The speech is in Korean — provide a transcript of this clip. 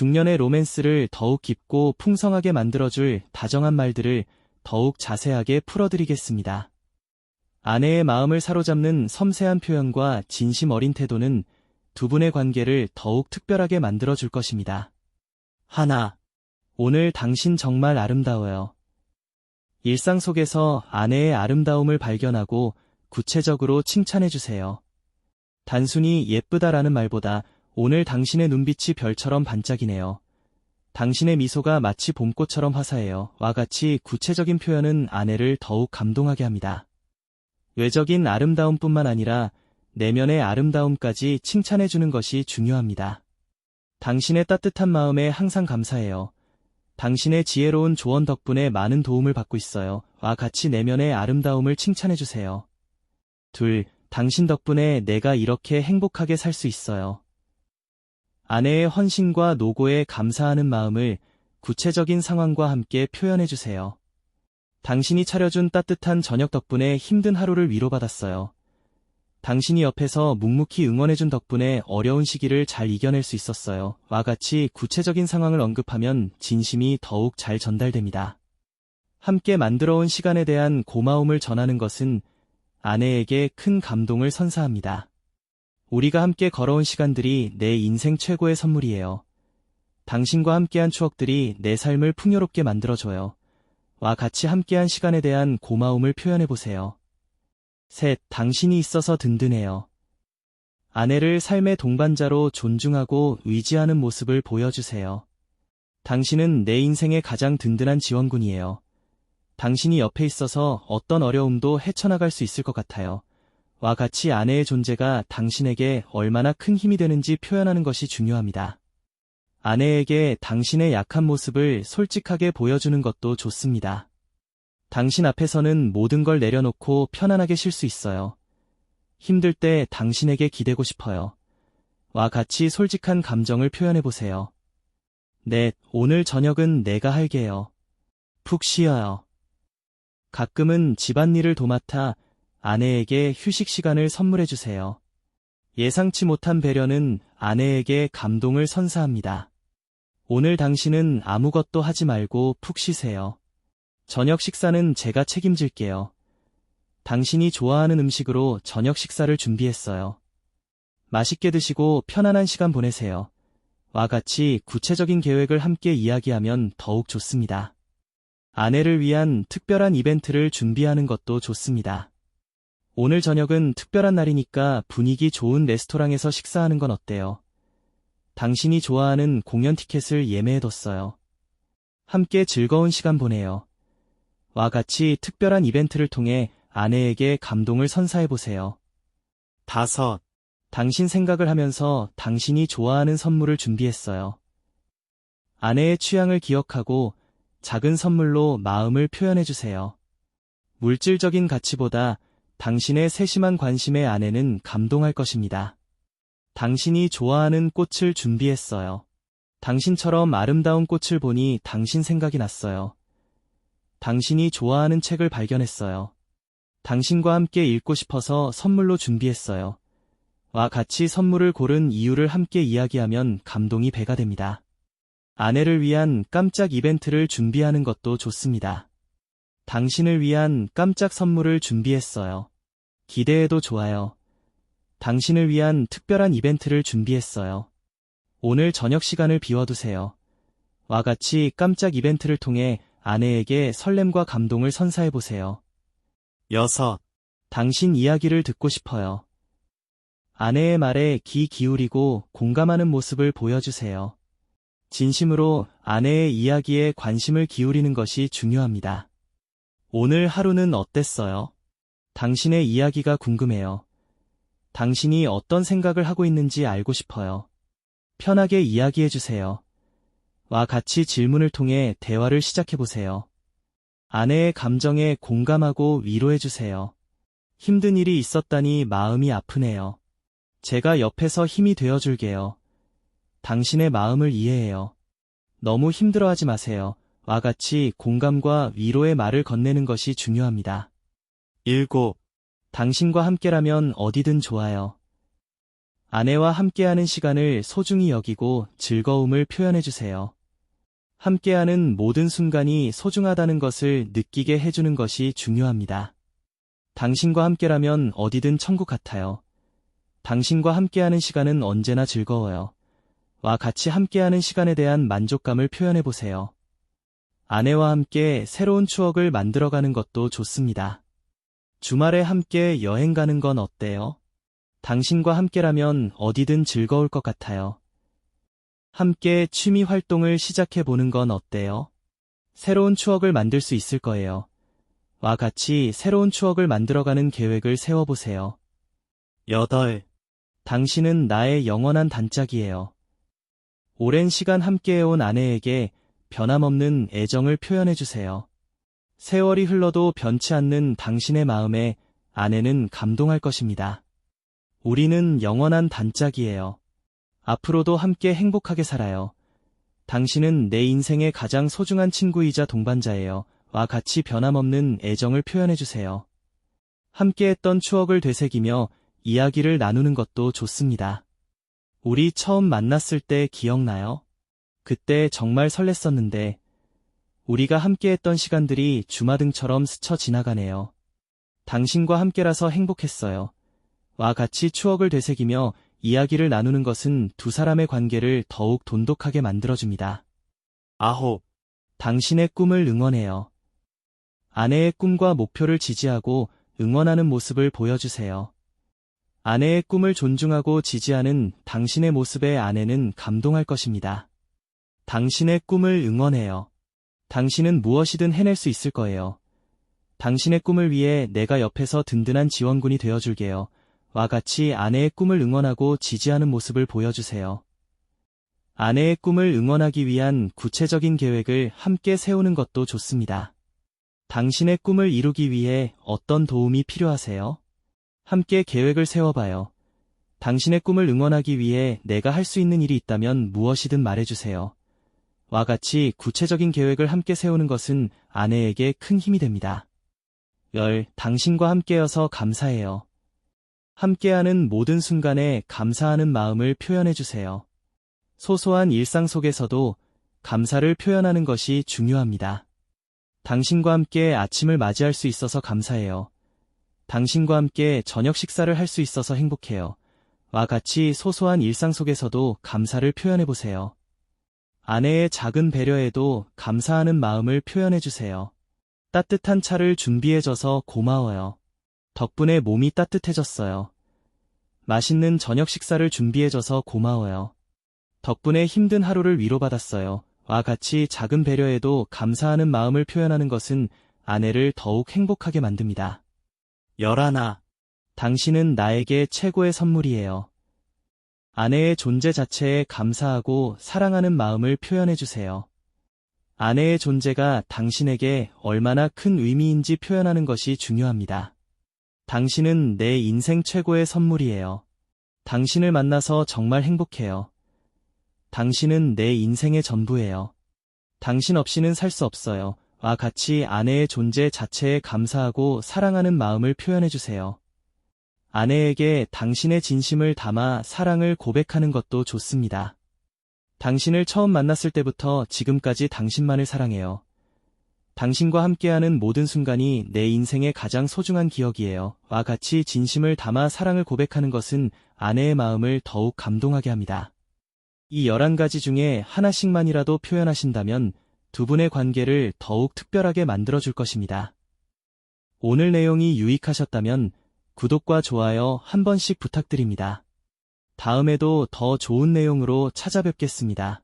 중년의 로맨스를 더욱 깊고 풍성하게 만들어줄 다정한 말들을 더욱 자세하게 풀어드리겠습니다. 아내의 마음을 사로잡는 섬세한 표현과 진심 어린 태도는 두 분의 관계를 더욱 특별하게 만들어줄 것입니다. 하나. 오늘 당신 정말 아름다워요. 일상 속에서 아내의 아름다움을 발견하고 구체적으로 칭찬해주세요. 단순히 예쁘다라는 말보다 오늘 당신의 눈빛이 별처럼 반짝이네요. 당신의 미소가 마치 봄꽃처럼 화사해요. 와 같이 구체적인 표현은 아내를 더욱 감동하게 합니다. 외적인 아름다움뿐만 아니라 내면의 아름다움까지 칭찬해주는 것이 중요합니다. 당신의 따뜻한 마음에 항상 감사해요. 당신의 지혜로운 조언 덕분에 많은 도움을 받고 있어요. 와 같이 내면의 아름다움을 칭찬해주세요. 둘, 당신 덕분에 내가 이렇게 행복하게 살 수 있어요. 아내의 헌신과 노고에 감사하는 마음을 구체적인 상황과 함께 표현해 주세요. 당신이 차려준 따뜻한 저녁 덕분에 힘든 하루를 위로받았어요. 당신이 옆에서 묵묵히 응원해준 덕분에 어려운 시기를 잘 이겨낼 수 있었어요. 와 같이 구체적인 상황을 언급하면 진심이 더욱 잘 전달됩니다. 함께 만들어온 시간에 대한 고마움을 전하는 것은 아내에게 큰 감동을 선사합니다. 우리가 함께 걸어온 시간들이 내 인생 최고의 선물이에요. 당신과 함께한 추억들이 내 삶을 풍요롭게 만들어줘요. 와 같이 함께한 시간에 대한 고마움을 표현해보세요. 셋, 당신이 있어서 든든해요. 아내를 삶의 동반자로 존중하고 의지하는 모습을 보여주세요. 당신은 내 인생의 가장 든든한 지원군이에요. 당신이 옆에 있어서 어떤 어려움도 헤쳐나갈 수 있을 것 같아요. 와 같이 아내의 존재가 당신에게 얼마나 큰 힘이 되는지 표현하는 것이 중요합니다. 아내에게 당신의 약한 모습을 솔직하게 보여주는 것도 좋습니다. 당신 앞에서는 모든 걸 내려놓고 편안하게 쉴 수 있어요. 힘들 때 당신에게 기대고 싶어요. 와 같이 솔직한 감정을 표현해보세요. 네, 오늘 저녁은 내가 할게요. 푹 쉬어요. 가끔은 집안일을 도맡아 아내에게 휴식 시간을 선물해주세요. 예상치 못한 배려는 아내에게 감동을 선사합니다. 오늘 당신은 아무것도 하지 말고 푹 쉬세요. 저녁 식사는 제가 책임질게요. 당신이 좋아하는 음식으로 저녁 식사를 준비했어요. 맛있게 드시고 편안한 시간 보내세요. 와 같이 구체적인 계획을 함께 이야기하면 더욱 좋습니다. 아내를 위한 특별한 이벤트를 준비하는 것도 좋습니다. 오늘 저녁은 특별한 날이니까 분위기 좋은 레스토랑에서 식사하는 건 어때요? 당신이 좋아하는 공연 티켓을 예매해뒀어요. 함께 즐거운 시간 보내요. 와 같이 특별한 이벤트를 통해 아내에게 감동을 선사해보세요. 다섯. 당신 생각을 하면서 당신이 좋아하는 선물을 준비했어요. 아내의 취향을 기억하고 작은 선물로 마음을 표현해주세요. 물질적인 가치보다 당신의 세심한 관심에 아내는 감동할 것입니다. 당신이 좋아하는 꽃을 준비했어요. 당신처럼 아름다운 꽃을 보니 당신 생각이 났어요. 당신이 좋아하는 책을 발견했어요. 당신과 함께 읽고 싶어서 선물로 준비했어요. 와 같이 선물을 고른 이유를 함께 이야기하면 감동이 배가 됩니다. 아내를 위한 깜짝 이벤트를 준비하는 것도 좋습니다. 당신을 위한 깜짝 선물을 준비했어요. 기대해도 좋아요. 당신을 위한 특별한 이벤트를 준비했어요. 오늘 저녁 시간을 비워두세요. 와 같이 깜짝 이벤트를 통해 아내에게 설렘과 감동을 선사해보세요. 여섯. 당신 이야기를 듣고 싶어요. 아내의 말에 귀 기울이고 공감하는 모습을 보여주세요. 진심으로 아내의 이야기에 관심을 기울이는 것이 중요합니다. 오늘 하루는 어땠어요? 당신의 이야기가 궁금해요. 당신이 어떤 생각을 하고 있는지 알고 싶어요. 편하게 이야기해 주세요. 와 같이 질문을 통해 대화를 시작해 보세요. 아내의 감정에 공감하고 위로해 주세요. 힘든 일이 있었다니 마음이 아프네요. 제가 옆에서 힘이 되어 줄게요. 당신의 마음을 이해해요. 너무 힘들어하지 마세요. 와 같이 공감과 위로의 말을 건네는 것이 중요합니다. 7. 당신과 함께라면 어디든 좋아요. 아내와 함께하는 시간을 소중히 여기고 즐거움을 표현해 주세요. 함께하는 모든 순간이 소중하다는 것을 느끼게 해주는 것이 중요합니다. 당신과 함께라면 어디든 천국 같아요. 당신과 함께하는 시간은 언제나 즐거워요. 와 같이 함께하는 시간에 대한 만족감을 표현해 보세요. 아내와 함께 새로운 추억을 만들어가는 것도 좋습니다. 주말에 함께 여행 가는 건 어때요? 당신과 함께라면 어디든 즐거울 것 같아요. 함께 취미 활동을 시작해 보는 건 어때요? 새로운 추억을 만들 수 있을 거예요. 와 같이 새로운 추억을 만들어가는 계획을 세워보세요. 8. 당신은 나의 영원한 단짝이에요. 오랜 시간 함께해온 아내에게 변함없는 애정을 표현해주세요. 세월이 흘러도 변치 않는 당신의 마음에 아내는 감동할 것입니다. 우리는 영원한 단짝이에요. 앞으로도 함께 행복하게 살아요. 당신은 내 인생의 가장 소중한 친구이자 동반자예요. 와 같이 변함없는 애정을 표현해주세요. 함께 했던 추억을 되새기며 이야기를 나누는 것도 좋습니다. 우리 처음 만났을 때 기억나요? 그때 정말 설렜었는데, 우리가 함께했던 시간들이 주마등처럼 스쳐 지나가네요. 당신과 함께라서 행복했어요. 와 같이 추억을 되새기며 이야기를 나누는 것은 두 사람의 관계를 더욱 돈독하게 만들어줍니다. 아홉. 당신의 꿈을 응원해요. 아내의 꿈과 목표를 지지하고 응원하는 모습을 보여주세요. 아내의 꿈을 존중하고 지지하는 당신의 모습에 아내는 감동할 것입니다. 당신의 꿈을 응원해요. 당신은 무엇이든 해낼 수 있을 거예요. 당신의 꿈을 위해 내가 옆에서 든든한 지원군이 되어줄게요. 와 같이 아내의 꿈을 응원하고 지지하는 모습을 보여주세요. 아내의 꿈을 응원하기 위한 구체적인 계획을 함께 세우는 것도 좋습니다. 당신의 꿈을 이루기 위해 어떤 도움이 필요하세요? 함께 계획을 세워봐요. 당신의 꿈을 응원하기 위해 내가 할 수 있는 일이 있다면 무엇이든 말해주세요. 와 같이 구체적인 계획을 함께 세우는 것은 아내에게 큰 힘이 됩니다. 열, 당신과 함께여서 감사해요. 함께하는 모든 순간에 감사하는 마음을 표현해주세요. 소소한 일상 속에서도 감사를 표현하는 것이 중요합니다. 당신과 함께 아침을 맞이할 수 있어서 감사해요. 당신과 함께 저녁 식사를 할 수 있어서 행복해요. 와 같이 소소한 일상 속에서도 감사를 표현해보세요. 아내의 작은 배려에도 감사하는 마음을 표현해주세요. 따뜻한 차를 준비해줘서 고마워요. 덕분에 몸이 따뜻해졌어요. 맛있는 저녁 식사를 준비해줘서 고마워요. 덕분에 힘든 하루를 위로받았어요. 와 같이 작은 배려에도 감사하는 마음을 표현하는 것은 아내를 더욱 행복하게 만듭니다. 열하나. 당신은 나에게 최고의 선물이에요. 아내의 존재 자체에 감사하고 사랑하는 마음을 표현해주세요. 아내의 존재가 당신에게 얼마나 큰 의미인지 표현하는 것이 중요합니다. 당신은 내 인생 최고의 선물이에요. 당신을 만나서 정말 행복해요. 당신은 내 인생의 전부예요. 당신 없이는 살 수 없어요. 와 같이 아내의 존재 자체에 감사하고 사랑하는 마음을 표현해주세요. 아내에게 당신의 진심을 담아 사랑을 고백하는 것도 좋습니다. 당신을 처음 만났을 때부터 지금까지 당신만을 사랑해요. 당신과 함께하는 모든 순간이 내 인생의 가장 소중한 기억이에요. 와 같이 진심을 담아 사랑을 고백하는 것은 아내의 마음을 더욱 감동하게 합니다. 이 11가지 중에 하나씩만이라도 표현하신다면 두 분의 관계를 더욱 특별하게 만들어줄 것입니다. 오늘 내용이 유익하셨다면 구독과 좋아요 한 번씩 부탁드립니다. 다음에도 더 좋은 내용으로 찾아뵙겠습니다.